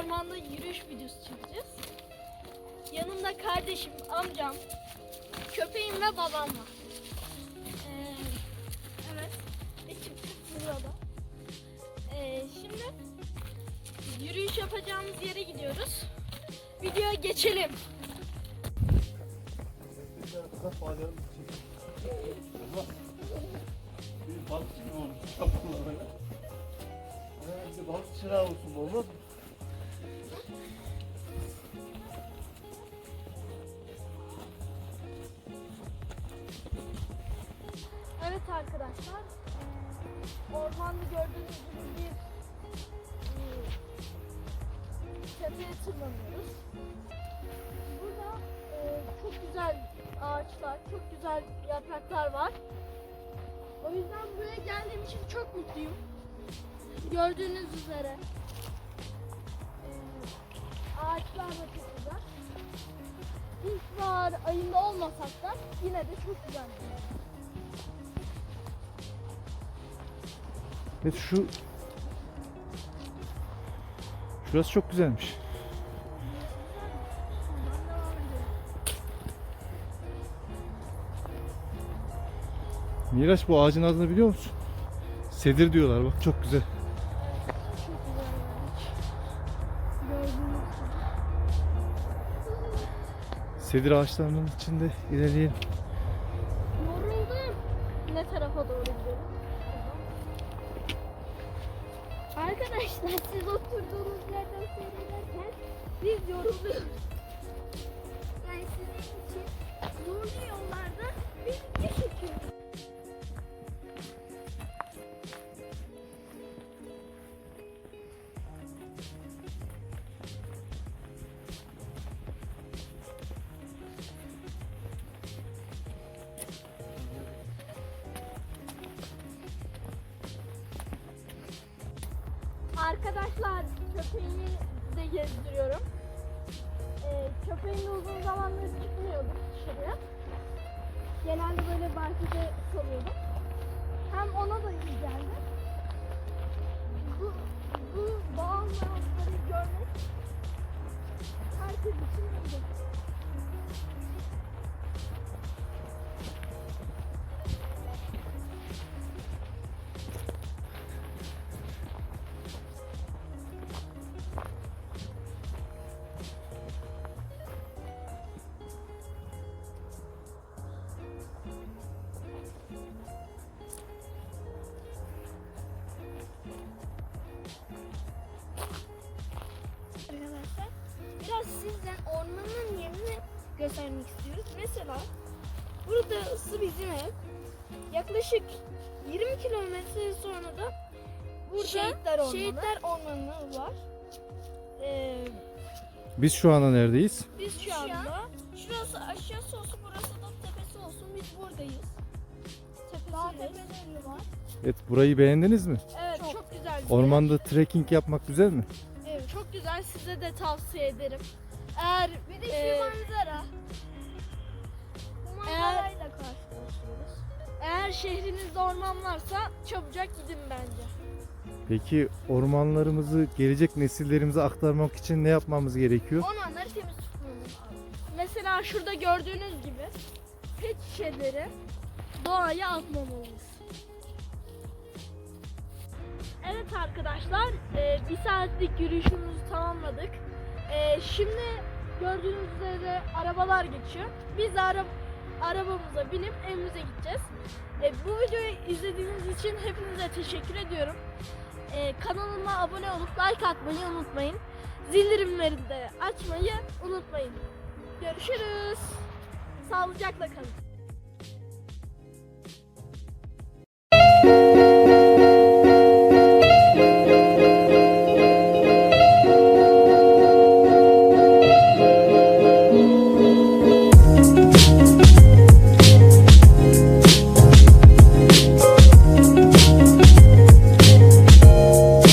ormanda yürüyüş videosu çekeceğiz. Yanımda kardeşim, amcam, köpeğim ve babam var. Ee, evet. Ve çıktık burada. Ee, şimdi yürüyüş yapacağımız yere gidiyoruz. Videoya geçelim. Bir balıkçı gibi olmuş kapılarına. Bir balıkçı olsun oğlum. Arkadaşlar. eee, Ormanda gördüğünüz gibi bir tepeye tırmanıyoruz. Burada eee, çok güzel ağaçlar, çok güzel yapraklar var. O yüzden buraya geldiğim için çok mutluyum. Gördüğünüz üzere. eee, ağaçlar da çok güzel. İlkbahar ayında olmasak da yine de çok güzel. Evet şu Şurası çok güzelmiş. Miraç bu ağacın adını biliyor musun? Sedir diyorlar bak çok güzel. Sedir ağaçlarının içinde ilerleyelim. Yoruldum. Ne tarafa doğru gidelim? Arkadaşlar siz oturduğunuz yerden seyrederken biz yoruluyoruz. Arkadaşlar köpeğimi de gezdiriyorum. Ee, köpeğimle uzun zamandır çıkmıyorduk dışarıya. Genelde böyle bahçede kalıyordum. Hem ona da iyi geldi. Bu, bu doğal görmek herkes için iyi. Sizden ormanın yerini göstermek istiyoruz. Mesela burası bizim ev. Yaklaşık 20 kilometre sonra da burada Şehitler Ormanı. Şehitler Ormanı var. Ee, Biz şu anda neredeyiz? biz şu anda şurası aşağısı olsun burası da tepesi olsun biz buradayız. Dağ Tepesindeyiz. tepeleri var. Evet burayı beğendiniz mi? Evet Çok. çok, güzel. Ormanda trekking yapmak güzel mi? Evet, çok güzel size de tavsiye ederim. Eğer Bir de şu Ee, manzara. Bu eğer- manzarayla karşılaşıyoruz. eğer şehrinizde orman varsa çabucak gidin bence. Peki ormanlarımızı gelecek nesillerimize aktarmak için ne yapmamız gerekiyor? Ormanları temiz tutmamız lazım. Mesela şurada gördüğünüz gibi pet şişeleri doğaya atmamalıyız. Evet arkadaşlar e, bir saatlik yürüyüşümüzü tamamladık. E, şimdi gördüğünüz üzere arabalar geçiyor. Biz ara, arabamıza binip evimize gideceğiz. E, bu videoyu izlediğiniz için hepinize teşekkür ediyorum. E, kanalıma abone olup like atmayı unutmayın. Zildirimleri de açmayı unutmayın. Görüşürüz. Sağlıcakla kalın.